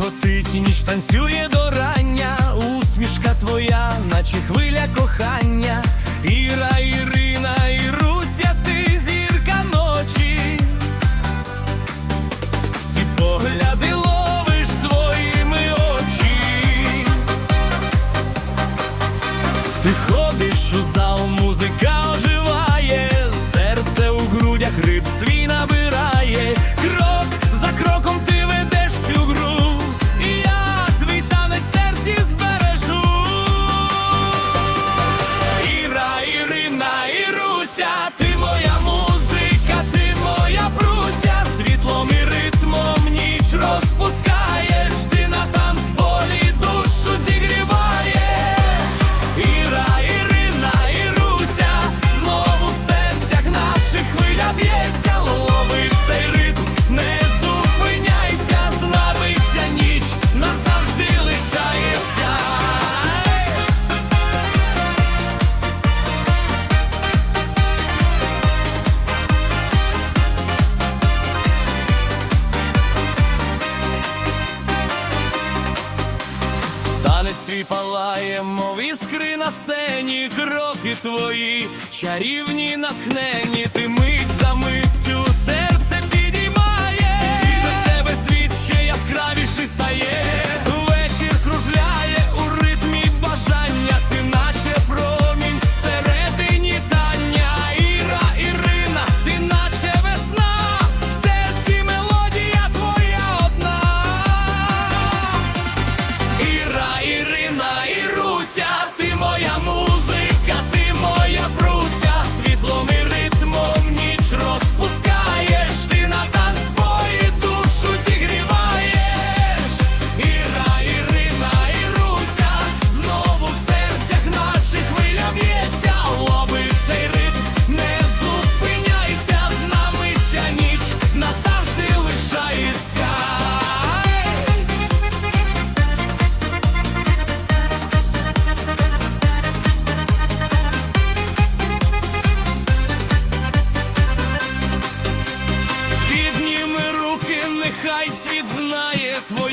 миготить, ніч танцює до рання, усмішка твоя, наче хвиля кохання, Іра Ірина. твій палаємо іскри на сцені, кроки твої, чарівні натхнені ти мить. твої.